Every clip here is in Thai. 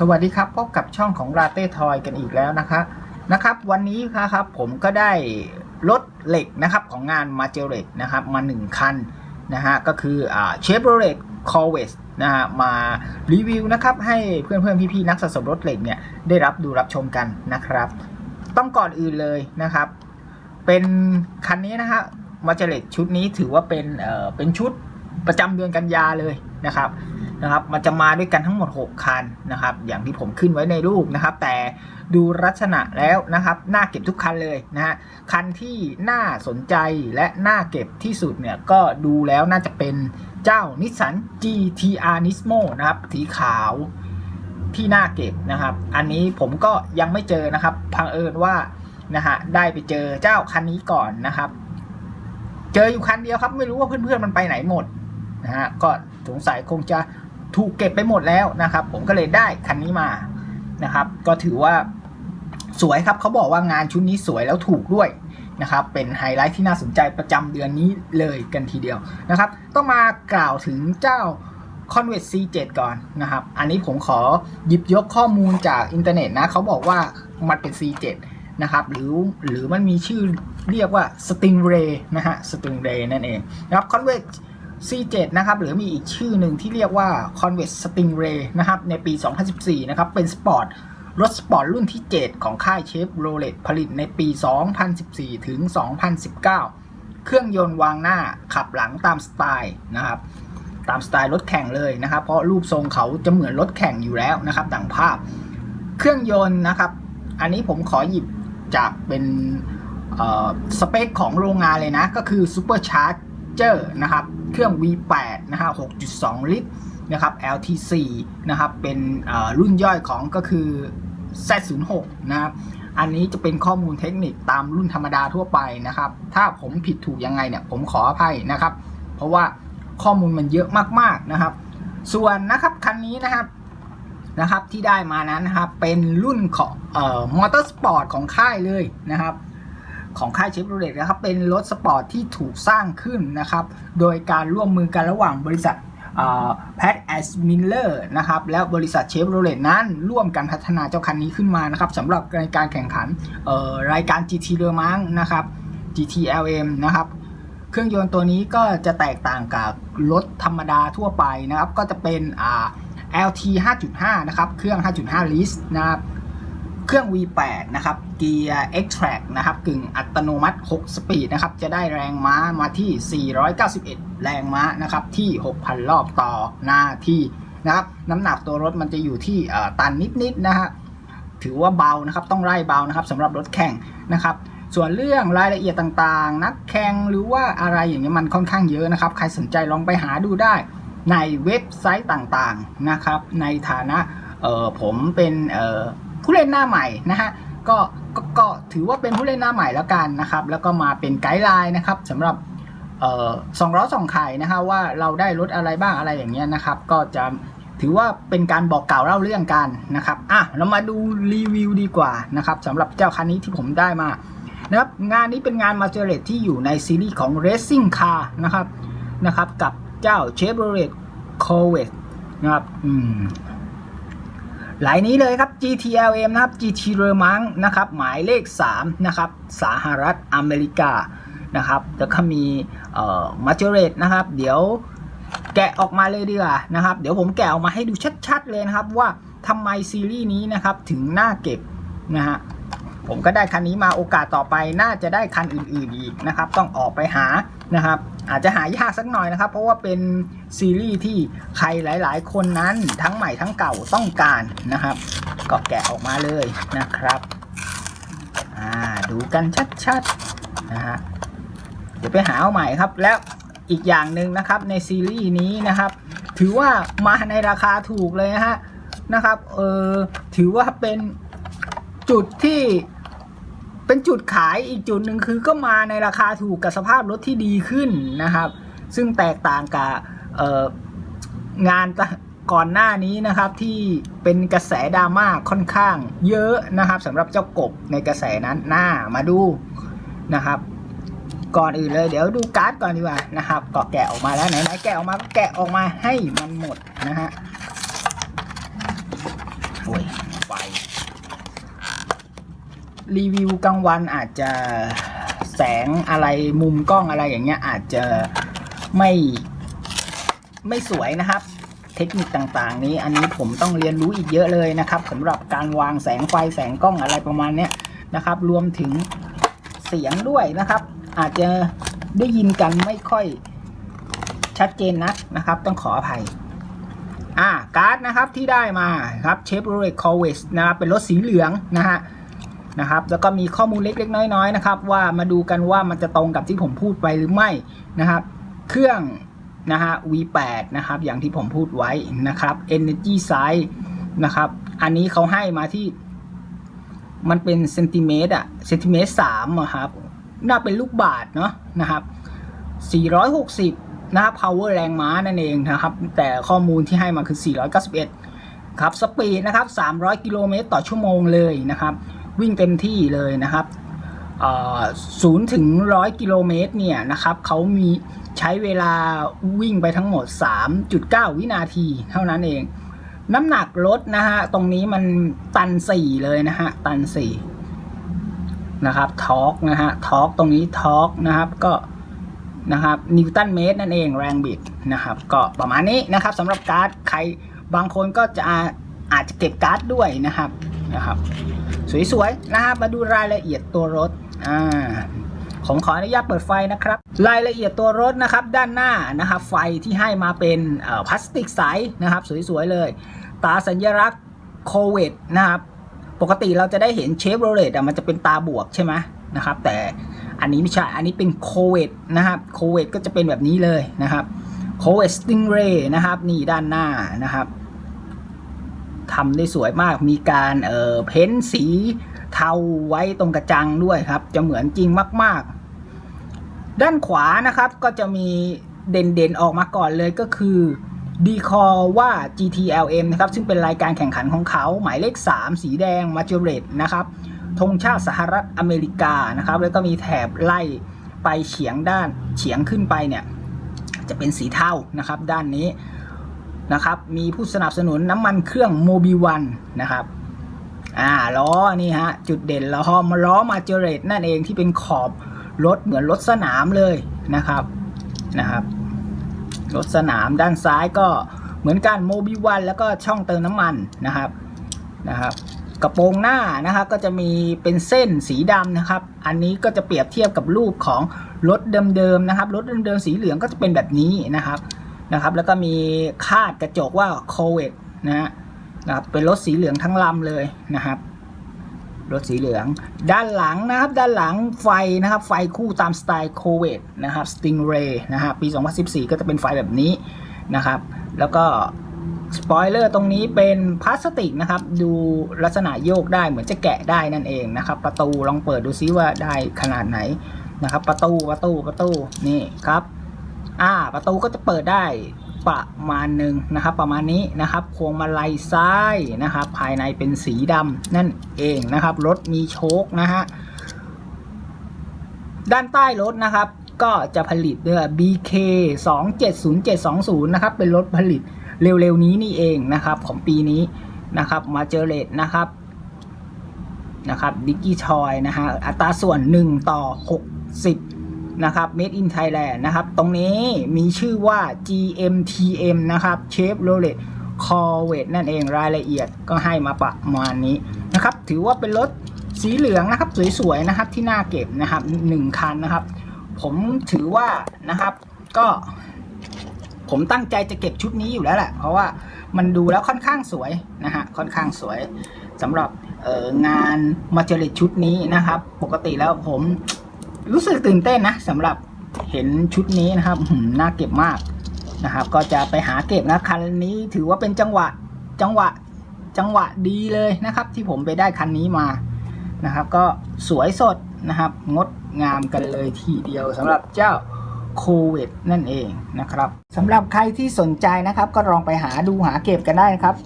สวัสดีครับพบกับช่องของลาเต้ทอยกันอีกแล้วนะคะนะครับ วันนี้ครับผมก็ได้รถเหล็กนะครับของงานมาเจเรตนะครับมา 1 คันนะฮะก็คือเชฟโรเลตคอเวสนะฮะมารีวิวนะครับให้เพื่อนเพื่อนๆพี่ๆนักสะสมรถเหล็กเนี่ยได้รับดูรับชมกันนะครับ ต้องก่อนอื่นเลยนะครับ เป็นคันนี้นะฮะมาเจเรตชุดนี้ถือว่าเป็นเอ่อเป็นชุด ประจำเดือนกันยาเลยนะครับนะครับ มันจะมาด้วยกันทั้งหมด 6 คันนะครับ อย่างที่ผมขึ้นไว้ในรูปนะครับ แต่ดูลักษณะแล้วนะครับน่าเก็บทุกคันเลยนะฮะคันที่น่าสนใจและน่าเก็บที่สุดเนี่ยก็ดูแล้วน่าจะเป็นเจ้านิสสัน GTR Nismo นะครับสีขาวที่น่าเก็บนะครับ อันนี้ผมก็ยังไม่เจอนะครับพังเอิญว่านะฮะได้ไปเจอเจ้าคันนี้ก่อนนะครับ เจออยู่คันเดียวครับ ไม่รู้ว่าเพื่อนๆมันไปไหนหมด นะฮะก็สงสัยคงจะถูกเก็บไปหมดแล้วนะครับ ผมก็เลยได้คันนี้มานะครับ ก็ถือว่าสวยครับเขาบอกว่างานชุดนี้สวยแล้วถูกด้วยนะครับ เป็นไฮไลท์ที่น่าสนใจประจำเดือนนี้เลยกันทีเดียวนะครับ ต้องมากล่าวถึงเจ้า Convert C7 ก่อนนะครับ อันนี้ผมขอหยิบยกข้อมูลจากอินเทอร์เน็ตนะเขาบอกว่ามันเป็น C7 นะครับ หรือหรือมันมีชื่อเรียกว่า Stingray นะฮะ Stingray นั่นเองนะครับ Convert C7 นะครับหรือมีอีกชื่อหนึ่งที่เรียกว่า Convert Stingray นะครับในปี 2014 นะครับ เป็นสปอร์ตรถสปอร์ตรุ่นที่ 7 ของค่ายเชฟโรเลตผลิตในปี 2014 ถึง 2019 เครื่องยนต์วางหน้าขับหลังตามสไตล์นะครับตามสไตล์รถแข่งเลยนะครับ เพราะรูปทรงเขาจะเหมือนรถแข่งอยู่แล้วนะครับ ดังภาพ เครื่องยนต์นะครับ อันนี้ผมขอหยิบจากเป็นสเปคของโรงงานเลยนะ ก็คือ Super Charger นะครับ เครื่อง V8 นะฮะ 6.2 ลิตรนะครับ LT4 นะครับ เป็นรุ่นย่อยของก็คือ Z06 นะครับ อันนี้จะเป็นข้อมูลเทคนิคตามรุ่นธรรมดาทั่วไปนะครับ ถ้าผมผิดถูกยังไงเนี่ย ผมขออภัยนะครับ เพราะว่าข้อมูลมันเยอะมากๆนะครับ ส่วนนะครับคันนี้นะครับนะครับที่ได้มานั้นนะครับเป็นรุ่นของเอ่อมอเตอร์สปอร์ตของค่ายเลยนะครับ ของค่ายเชฟโรเลตนะครับเป็นรถสปอร์ตที่ถูกสร้างขึ้นนะครับโดยการร่วมมือกันระหว่างบริษัทแพทแอสมิลเลอร์นะครับแล้วบริษัทเชฟโรเลตนั้นร่วมกันพัฒนาเจ้าคันนี้ขึ้นมานะครับสำหรับในการแข่งขันรายการ GT เรือมังนะครับ GTLM นะครับเครื่องยนต์ตัวนี้ก็จะแตกต่างกับรถธรรมดาทั่วไปนะครับก็จะเป็นอ่า LT 5.5 นะครับ เครื่อง 5.5 ลิสนะครับ เครื่อง V8 นะครับ เกียร์ X-Track นะครับ กึ่งอัตโนมัติ 6 สปีดนะครับ จะได้แรงม้ามาที่ 491 แรงม้านะครับ ที่ 6,000 รอบต่อนาทีนะครับ น้ำหนักตัวรถมันจะอยู่ที่ตันนิดๆนะฮะ ถือว่าเบานะครับ ต้องไล่เบานะครับสำหรับรถแข่งนะครับส่วนเรื่องรายละเอียดต่างๆ นักแข่งหรือว่าอะไรอย่างเงี้ยมันค่อนข้างเยอะนะครับ ใครสนใจลองไปหาดูได้ในเว็บไซต์ต่างๆนะครับ ในฐานะผมเป็น ผู้เล่นหน้าใหม่นะฮะก็ก็ก็ถือว่าเป็นผู้เล่นหน้าใหม่แล้วกันนะครับ แล้วก็มาเป็นไกด์ไลน์นะครับสำหรับสองล้อสองไข่นะฮะว่าเราได้รถอะไรบ้างอะไรอย่างเงี้ยนะครับ ก็จะถือว่าเป็นการบอกกล่าวเล่าเรื่องกันนะครับอะเรามาดูรีวิวดีกว่านะครับสำหรับเจ้าคันนี้ที่ผมได้มานะครับงานนี้เป็นงานมาเจอเรตที่อยู่ในซีรีส์ของ Racing Car นะครับนะครับกับเจ้า Chevrolet Corvette นะครับอืม หลายนี้เลยครับ GTLM นะครับ GT r e m a n นะครับ หมายเลข 3 นะครับสหรัฐอเมริกานะครับแล้วก็มีเอ่อมาเจเรตนะครับ เดี๋ยวแกะออกมาเลยดีกว่านะครับ เดี๋ยวผมแกะออกมาให้ดูชัด ๆ เลยนะครับ ว่าทำไมซีรีส์นี้นะครับถึงน่าเก็บนะฮะผมก็ได้คันนี้มาโอกาสต่อไปน่าจะได้คันอื่นๆอีกนะครับ ต้องออกไปหา นะครับ อาจจะหายากสักหน่อยนะครับ เพราะว่าเป็นซีรีส์ที่ใครหลาย ๆ คนนั้นทั้งใหม่ทั้งเก่าต้องการนะครับ ก็แกะออกมาเลยนะครับอ่าดูกันชัดๆนะฮะเดี๋ยวไปหาเอาใหม่ครับ แล้วอีกอย่างหนึ่งนะครับในซีรีส์นี้นะครับ ถือว่ามาในราคาถูกเลยนะฮะนะครับเออถือว่าเป็นจุดที่ เป็นจุดขายอีกจุดหนึ่งคือก็มาในราคาถูกกับสภาพรถที่ดีขึ้นนะครับ ซึ่งแตกต่างกับงานก่อนหน้านี้นะครับที่เป็นกระแสดราม่าค่อนข้างเยอะนะครับสำหรับเจ้ากบในกระแสนั้นหน้ามาดูนะครับ ก่อนอื่นเลยเดี๋ยวดูการ์ดก่อนดีกว่านะครับก็แกะออกมาแล้วไหนๆแกะออกมาก็แกะออกมาให้มันหมดนะฮะโอ้ยไฟ รีวิวกลางวันอาจจะแสงอะไรมุมกล้องอะไรอย่างเงี้ยอาจจะไม่ไม่สวยนะครับ เทคนิคต่างๆ นี้อันนี้ผมต้องเรียนรู้อีกเยอะเลยนะครับสำหรับการวางแสงไฟแสงกล้องอะไรประมาณเนี้ยนะครับ รวมถึงเสียงด้วยนะครับ อาจจะได้ยินกันไม่ค่อยชัดเจนนักนะครับ ต้องขออภัยอ่าการ์ดนะครับที่ได้มาครับ Chevrolet Corvette นะครับเป็นรถสีเหลืองนะฮะ นะครับ แล้วก็มีข้อมูลเล็ก ๆ น้อยๆนะครับ ว่ามาดูกันว่ามันจะตรงกับที่ผมพูดไปหรือไม่นะครับ เครื่องนะฮะ V8 นะครับ อย่างที่ผมพูดไว้นะครับ Energy Size นะครับ อันนี้เขาให้มาที่ มันเป็นเซนติเมตรอะเซนติเมตรสามะครับ น่าเป็นลูกบาทเนาะนะครับ460 นะครับ power แรงม้านั่นเองนะครับ แต่ข้อมูลที่ให้มาคือ 491 ครับ สปีดนะครับ 300 กิโลเมตรต่อชั่วโมงเลยนะครับ วิ่งเต็มที่เลยนะครับศูนย์ถึงร้อยกิโลเมตรเนี่ยนะครับเขามีใช้เวลาวิ่งไปทั้งหมด 3.9 วินาทีเท่านั้นเอง น้ำหนักรถนะฮะ ตรงนี้มันตัน 4 เลยนะฮะ ตัน 4 นะครับทอร์กนะฮะทอร์กตรงนี้ทอร์กนะครับก็นะครับนิวตันเมตรนั่นเองแรงบิดนะครับ ก็ประมาณนี้นะครับสำหรับการ์ดใครบางคนก็จะอาอาจจะเก็บการ์ดด้วยนะครับ นะครับ สวยๆนะครับมาดูรายละเอียดตัวรถอ่าผมขออนุญาตเปิดไฟนะครับ รายละเอียดตัวรถนะครับด้านหน้านะครับไฟที่ให้มาเป็นพลาสติกใสนะครับ สวยๆเลย ตาสัญลักษณ์โควิดนะครับปกติเราจะได้เห็นเชฟโรเลตมันจะเป็นตาบวกใช่ไหมนะครับ แต่อันนี้ไม่ใช่ อันนี้เป็นโควิดนะครับโควิดก็จะเป็นแบบนี้เลยนะครับโควิดสติงเรย์นะครับ นี่ด้านหน้านะครับ ทำได้สวยมาก มีการเอ่อเพ้นสีเทาไว้ตรงกระจังด้วยครับ จะเหมือนจริงมาก ๆ ด้านขวานะครับก็จะมีเด่นๆออกมาก่อนเลยก็คือดีคอว่า GTLM นะครับซึ่งเป็นรายการแข่งขันของเขาหมายเลข 3 สีแดงมาจูเรตนะครับธงชาติสหรัฐอเมริกานะครับ แล้วก็มีแถบไล่ไปเฉียงด้านเฉียงขึ้นไปเนี่ย จะเป็นสีเทานะครับ ด้านนี้ นะครับ มีผู้สนับสนุนน้ำมันเครื่องโมบิวันนะครับอ่าล้อนี่ฮะจุดเด่นล้อมาล้อมาเจเรตนั่นเองที่เป็นขอบรถเหมือนรถสนามเลยนะครับนะครับรถสนามด้านซ้ายก็เหมือนกันโมบิวันแล้วก็ช่องเติมน้ำมันนะครับนะครับ กระโปรงหน้านะครับก็จะมีเป็นเส้นสีดำนะครับ อันนี้ก็จะเปรียบเทียบกับรูปของรถเดิมๆนะครับรถเดิมๆสีเหลืองก็จะเป็นแบบนี้นะครับ นะครับ แล้วก็มีคาดกระจกว่าโคเวตนะฮะนะครับเป็นรถสีเหลืองทั้งลำเลยนะครับรถสีเหลือง ด้านหลังนะครับ ด้านหลังไฟนะครับ ไฟคู่ตามสไตล์โคเวตนะครับ Stingray นะครับปี 2014 ก็จะเป็นไฟแบบนี้นะครับ แล้วก็สปอยเลอร์ตรงนี้เป็นพลาสติกนะครับ ดูลักษณะโยกได้เหมือนจะแกะได้นั่นเองนะครับ ประตูลองเปิดดูซิว่าได้ขนาดไหนนะครับ ประตูประตูประตูนี่ครับ อ่า ประตูก็จะเปิดได้ประมาณหนึ่งนะครับ ประมาณนี้นะครับพวงมาลัยซ้ายนะครับ ภายในเป็นสีดำนั่นเองนะครับ รถมีโชคนะฮะด้านใต้รถนะครับ ก็จะผลิตด้วย BK 270720 นะครับ เป็นรถผลิตเร็วๆนี้นี่เองนะครับ ของปีนี้นะครับ มาเจอเลตนะครับนะครับดิจิทอยนะฮะอัตราส่วน 1 ต่อ 60 นะครับ Made in Thailand นะครับ ตรงนี้มีชื่อว่า GMTM นะครับ Chevrolet Corvette นั่นเองรายละเอียดก็ให้มาประมาณนี้นะครับ ถือว่าเป็นรถสีเหลืองนะครับ สวยๆ นะครับ ที่น่าเก็บนะครับหนึ่งคันนะครับ ผมถือว่านะครับก็ ผมตั้งใจจะเก็บชุดนี้อยู่แล้วแหละเพราะว่ามันดูแล้วค่อนข้างสวยนะฮะค่อนข้างสวยสำหรับงานมาเจริตชุดนี้นะครับ ปกติแล้วผม รู้สึกตื่นเต้นนะสำหรับเห็นชุดนี้นะครับหืมน่าเก็บมากนะครับ ก็จะไปหาเก็บนะคันนี้ถือว่าเป็นจังหวะจังหวะจังหวะดีเลยนะครับ ที่ผมไปได้คันนี้มานะครับ ก็สวยสดนะครับ งดงามกันเลยทีเดียวสำหรับเจ้าโควิดนั่นเองนะครับสำหรับใครที่สนใจนะครับ ก็ลองไปหาดูหาเก็บกันได้นะครับ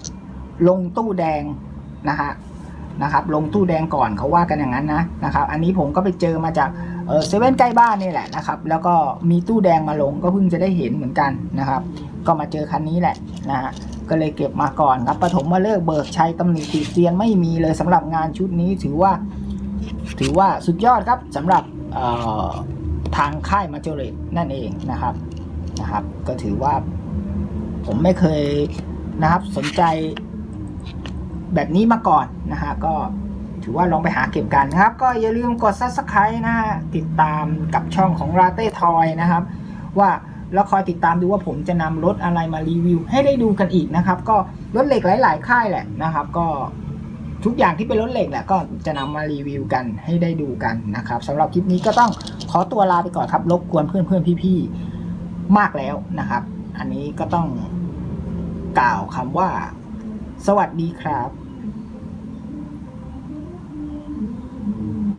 ลงตู้แดงนะฮะ นะครับลงตู้แดงก่อนเขาว่ากันอย่างนั้นนะนะครับอันนี้ผมก็ไปเจอมาจากเซเว่นใกล้บ้านนี่แหละนะครับแล้วก็มีตู้แดงมาลงก็เพิ่งจะได้เห็นเหมือนกันนะครับ ก็มาเจอคันนี้แหละนะฮะก็เลยเก็บมาก่อนครับปฐมมาเลิกเบิกชัยตำหนิติเตียนไม่มีเลยสำหรับงานชุดนี้ถือว่า ถือว่าสุดยอดครับสำหรับทางค่ายมาจ o เรตนั่นเองนะครับนะครับ ก็ถือว่าผมไม่เคยนะครับสนใจ แบบนี้มาก่อนนะฮะก็ถือว่าลองไปหาเก็บกันนะครับ ก็อย่าลืมกด subscribe นะติดตามกับช่องของ r a t e Toy นะครับ ว่าแล้วคอยติดตามดูว่าผมจะนำรถอะไรมารีวิว ให้ได้ดูกันอีกนะครับ ก็รถเหล็กหลาย ๆ ค่ายแหละนะครับ ก็ทุกอย่างที่เป็นรถเหล็กแหละก็จะนำมารีวิวกันให้ได้ดูกันนะครับสำหรับคลิปนี้ก็ต้องขอตัวลาไปก่อนครับรบกวนเพื่อนๆพี่ๆมากแล้วนะครับ อันนี้ก็ต้องกล่าวคำว่า สวัสดีครับ